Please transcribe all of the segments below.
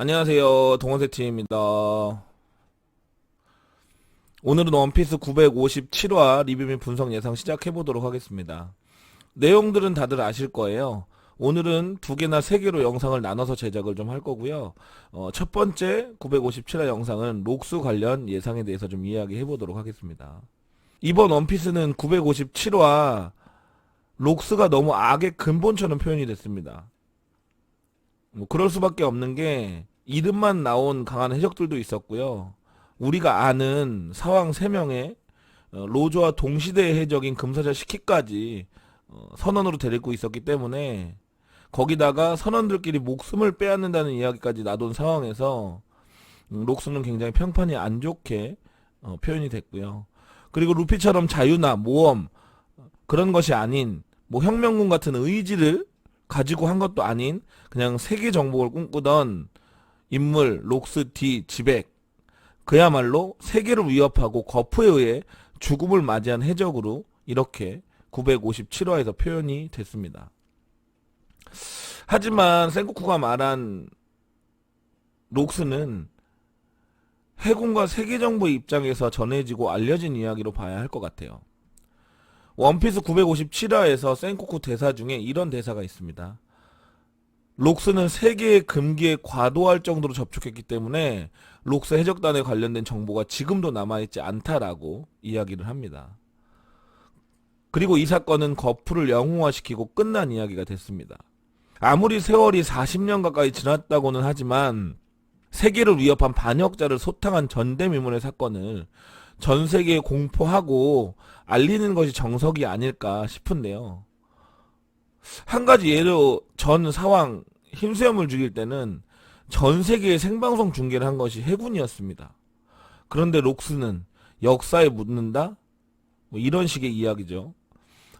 안녕하세요. 동원세팀입니다. 오늘은 원피스 957화 리뷰 및 분석 예상 시작해보도록 하겠습니다. 내용들은 다들 아실 거예요. 오늘은 두 개나 세 개로 영상을 나눠서 제작을 좀 할 거고요. 어, 첫 번째 957화 영상은 록스 관련 예상에 대해서 좀 이야기해 보도록 하겠습니다. 이번 원피스는 957화 록스가 너무 악의 근본처럼 표현이 됐습니다. 뭐 그럴 수밖에 없는 게 이름만 나온 강한 해적들도 있었고요. 우리가 아는 사왕 3명의 로조와 동시대의 해적인 금사자 시키까지 어, 선원으로 데리고 있었기 때문에 거기다가 선원들끼리 목숨을 빼앗는다는 이야기까지 나돈 상황에서 음, 록스는 굉장히 평판이 안 좋게 어, 표현이 됐고요. 그리고 루피처럼 자유나 모험 그런 것이 아닌 뭐 혁명군 같은 의지를 가지고 한 것도 아닌 그냥 세계 정복을 꿈꾸던 인물 록스 디 지백 그야말로 세계를 위협하고 거푸에 의해 죽음을 맞이한 해적으로 이렇게 957화에서 표현이 됐습니다. 하지만 센고쿠가 말한 록스는 해군과 세계 정부의 입장에서 전해지고 알려진 이야기로 봐야 할 것 같아요. 원피스 957화에서 센코쿠 대사 중에 이런 대사가 있습니다. 록스는 세계의 금기에 과도할 정도로 접촉했기 때문에 록스 해적단에 관련된 정보가 지금도 남아있지 않다라고 이야기를 합니다. 그리고 이 사건은 거푸를 영웅화시키고 끝난 이야기가 됐습니다. 아무리 세월이 40년 가까이 지났다고는 하지만 세계를 위협한 반역자를 소탕한 전대미문의 사건을 전 세계에 공포하고 알리는 것이 정석이 아닐까 싶은데요. 한 가지 예로 전 사왕 힘수염을 죽일 때는 전 세계에 생방송 중계를 한 것이 해군이었습니다. 그런데 록스는 역사에 묻는다? 뭐 이런 식의 이야기죠.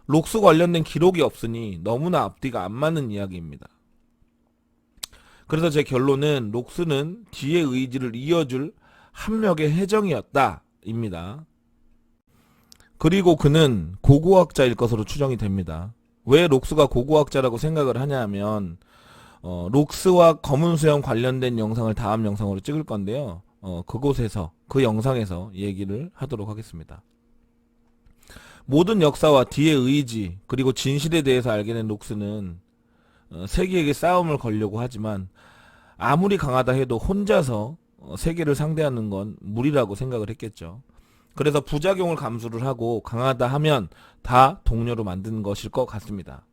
록스 관련된 기록이 없으니 너무나 앞뒤가 안 맞는 이야기입니다. 그래서 제 결론은 록스는 뒤의 의지를 이어줄 합력의 해정이었다. 입니다. 그리고 그는 고고학자일 것으로 추정이 됩니다. 왜 록스가 고고학자라고 생각을 하냐 하면 어, 록스와 검은 수염 관련된 영상을 다음 영상으로 찍을 건데요. 어, 그곳에서 그 영상에서 얘기를 하도록 하겠습니다. 모든 역사와 뒤의 의지 그리고 진실에 대해서 알게 된 록스는 어, 세계에게 싸움을 걸려고 하지만 아무리 강하다 해도 혼자서 어, 세계를 상대하는 건 무리라고 생각을 했겠죠. 그래서 부작용을 감수를 하고 강하다 하면 다 동료로 만드는 것일 것 같습니다.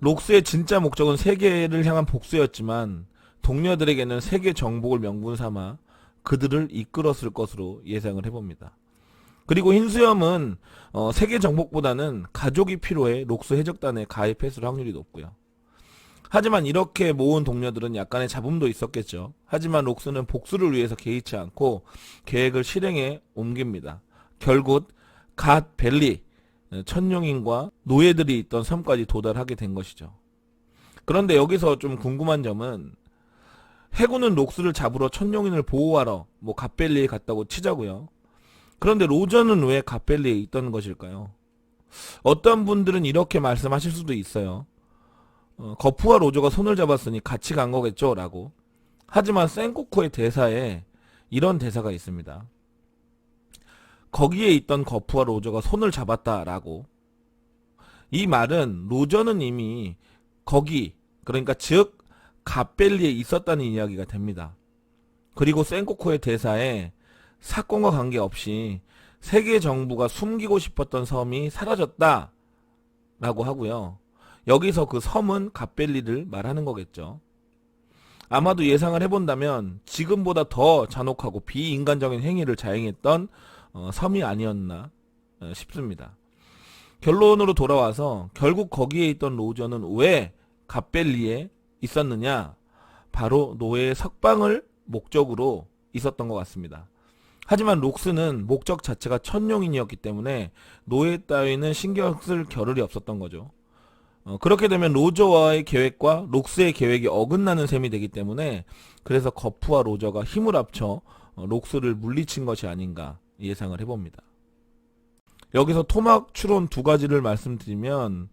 록스의 진짜 목적은 세계를 향한 복수였지만 동료들에게는 세계 정복을 명분 삼아 그들을 이끌었을 것으로 예상을 해봅니다. 그리고 흰수염은 어, 세계 정복보다는 가족이 필요해 록스 해적단에 가입했을 확률이 높고요. 하지만 이렇게 모은 동료들은 약간의 잡음도 있었겠죠. 하지만 록스는 복수를 위해서 개의치 않고 계획을 실행에 옮깁니다. 결국 갓 벨리 천룡인과 노예들이 있던 섬까지 도달하게 된 것이죠. 그런데 여기서 좀 궁금한 점은 해군은 록스를 잡으러 천룡인을 보호하러 뭐 갓벨리에 갔다고 치자고요. 그런데 로저는 왜 갓벨리에 있던 것일까요? 어떤 분들은 이렇게 말씀하실 수도 있어요. 어, 거푸와 로저가 손을 잡았으니 같이 간 거겠죠? 라고. 하지만 센코쿠의 대사에 이런 대사가 있습니다. 거기에 있던 거푸와 로저가 손을 잡았다라고. 이 말은 로저는 이미 거기, 그러니까 즉, 갓벨리에 있었다는 이야기가 됩니다. 그리고 센코쿠의 대사에 사건과 관계없이 세계 정부가 숨기고 싶었던 섬이 사라졌다. 라고 하고요. 여기서 그 섬은 갓벨리를 말하는 거겠죠. 아마도 예상을 해본다면 지금보다 더 잔혹하고 비인간적인 행위를 자행했던 어, 섬이 아니었나 어, 싶습니다. 결론으로 돌아와서 결국 거기에 있던 로저는 왜 갓벨리에 있었느냐? 바로 노예의 석방을 목적으로 있었던 것 같습니다. 하지만 록스는 목적 자체가 천룡인이었기 때문에 노예 따위는 신경 쓸 겨를이 없었던 거죠. 어, 그렇게 되면 로저와의 계획과 록스의 계획이 어긋나는 셈이 되기 때문에 그래서 거프와 로저가 힘을 합쳐 어, 록스를 물리친 것이 아닌가 예상을 해봅니다. 여기서 토막 추론 두 가지를 말씀드리면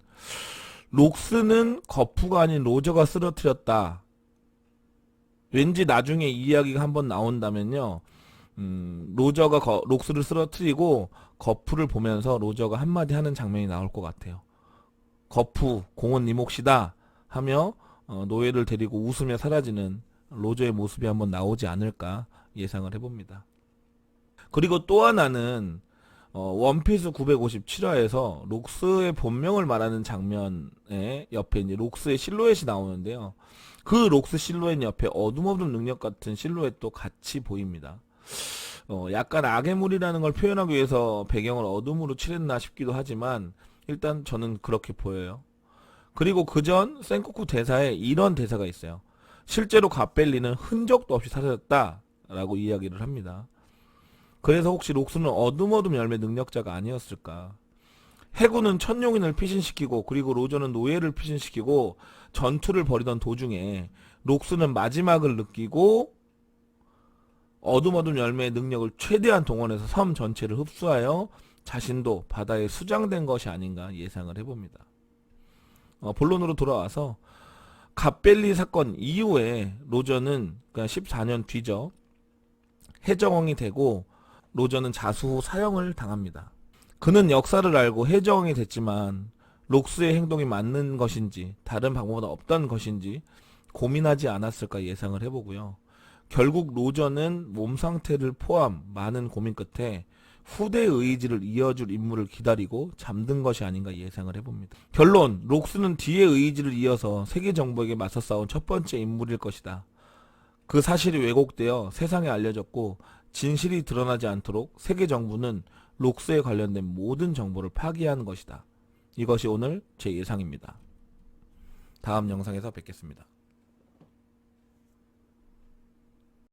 록스는 거프가 아닌 로저가 쓰러뜨렸다. 왠지 나중에 이 이야기가 한번 나온다면요. 음, 로저가 거- 록스를 쓰러뜨리고 거푸를 보면서 로저가 한마디 하는 장면이 나올 것 같아요. 거푸, 네 몫이다 하며 어, 노예를 데리고 웃으며 사라지는 로저의 모습이 한번 나오지 않을까 예상을 해봅니다. 그리고 또 하나는 어, 원피스 957화에서 록스의 본명을 말하는 장면에 옆에 이제 록스의 실루엣이 나오는데요. 그 록스 실루엣 옆에 어둠없는 능력 같은 실루엣도 같이 보입니다. 어, 약간 악의 물이라는 걸 표현하기 위해서 배경을 어둠으로 칠했나 싶기도 하지만 일단 저는 그렇게 보여요. 그리고 그전 센코쿠 대사에 이런 대사가 있어요. 실제로 갓벨리는 흔적도 없이 사라졌다 라고 이야기를 합니다. 그래서 혹시 록스는 어둠어둠 열매 능력자가 아니었을까? 해군은 천용인을 피신시키고 그리고 로저는 노예를 피신시키고 전투를 벌이던 도중에 록스는 마지막을 느끼고 어둠어둠 열매의 능력을 최대한 동원해서 섬 전체를 흡수하여 자신도 바다에 수장된 것이 아닌가 예상을 해봅니다. 어, 본론으로 돌아와서 갓벨리 사건 이후에 로저는 그러니까 14년 뒤죠. 해적왕이 되고 로저는 자수 후 사형을 당합니다. 그는 역사를 알고 해적왕이 됐지만 록스의 행동이 맞는 것인지 다른 방법은 없던 것인지 고민하지 않았을까 예상을 해보고요. 결국 로저는 몸 상태를 포함 많은 고민 끝에 후대의 의지를 이어줄 인물을 기다리고 잠든 것이 아닌가 예상을 해봅니다. 결론, 록스는 뒤의 의지를 이어서 세계 정부에게 맞서 싸운 첫 번째 인물일 것이다. 그 사실이 왜곡되어 세상에 알려졌고 진실이 드러나지 않도록 세계 정부는 록스에 관련된 모든 정보를 파기한 것이다. 이것이 오늘 제 예상입니다. 다음 영상에서 뵙겠습니다.